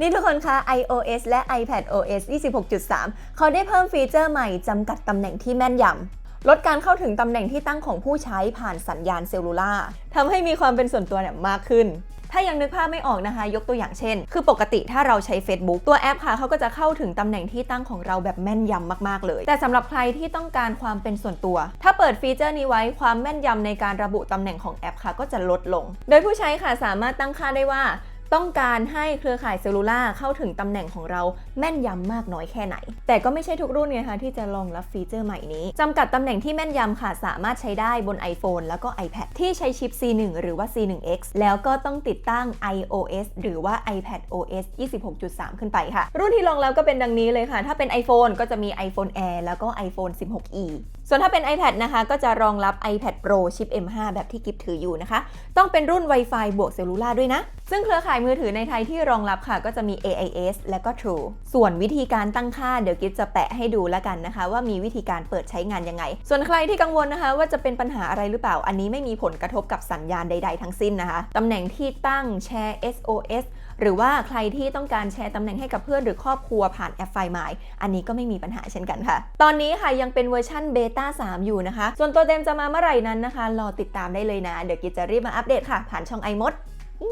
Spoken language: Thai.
นี่ทุกคนคะ iOS และ iPad OS 26.3 เขาได้เพิ่มฟีเจอร์ใหม่จำกัดตำแหน่งที่แม่นยำ ลดการเข้าถึงตำแหน่งที่ตั้งของผู้ใช้ผ่านสัญญาณเซลลูล่าทำให้มีความเป็นส่วนตัวเนี่ยมากขึ้น ถ้ายังนึกภาพไม่ออกนะคะ ยกตัวอย่างเช่น คือปกติถ้าเราใช้ Facebook ตัวแอปค่ะเขาก็จะเข้าถึงตำแหน่งที่ตั้งของเราแบบแม่นยำมากๆเลย แต่สำหรับใครที่ต้องการความเป็นส่วนตัว ถ้าเปิดฟีเจอร์นี้ไว้ความแม่นยำในการระบุตำแหน่งของแอปค่ะ ก็จะลดลง โดยผู้ใช้ค่ะสามารถตั้งค่าได้ว่า ต้องการให้เครือข่ายเซลลูล่าเข้าถึงตำแหน่งของเราแม่นยำมากน้อยแค่ไหน แต่ก็ไม่ใช่ทุกรุ่นไงคะที่จะรองรับฟีเจอร์ใหม่นี้จำกัดตำแหน่งที่แม่นยำค่ะสามารถใช้ได้บน iPhone แล้วก็ iPad ที่ใช้ชิป C1 หรือว่า C1X แล้วก็ต้องติดตั้ง iOS หรือว่า iPad OS 26.3 ขึ้นไปค่ะ รุ่นที่รองรับก็เป็นดังนี้เลยค่ะ ถ้าเป็น iPhone ก็จะมี iPhone Air แล้วก็ iPhone 16e ส่วนถ้าเป็น iPad นะคะก็จะรองรับ iPad Pro ชิป M5 แบบที่กิฟถืออยู่นะคะ ต้องเป็นรุ่น Wi-Fi บวกเซลลูล่าด้วยนะ ซึ่งเครือข่ายมือถือในไทยที่รองรับค่ะ ก็จะมี AIS และก็ True ส่วนวิธีการตั้งค่าเดี๋ยวกิฟจะแปะให้ดูแล้วกันนะคะ ว่ามีวิธีการเปิดใช้งานยังไง ส่วนใครที่กังวลนะคะ ว่าจะเป็นปัญหาอะไรหรือเปล่า อันนี้ไม่มีผลกระทบกับสัญญาณใด ๆ ทั้งสิ้นนะคะตำแหน่งที่ตั้งแชร์ SOS หรือว่าใครที่ต้องการแชร์ตำแหน่งให้กับเพื่อนหรือครอบครัวผ่านแอปไฟล์หมายอันนี้ก็ไม่มีปัญหาเช่นกันค่ะ ตอนนี้ค่ะยังเป็นเวอร์ชั่นเบต้า3 อยู่นะคะ ส่วนตัวเต็มจะมาเมื่อไหร่นั้นนะคะ รอติดตามได้เลยนะ เดี๋ยวกิจจะรีบมาอัปเดตค่ะ ผ่านช่อง iMod อื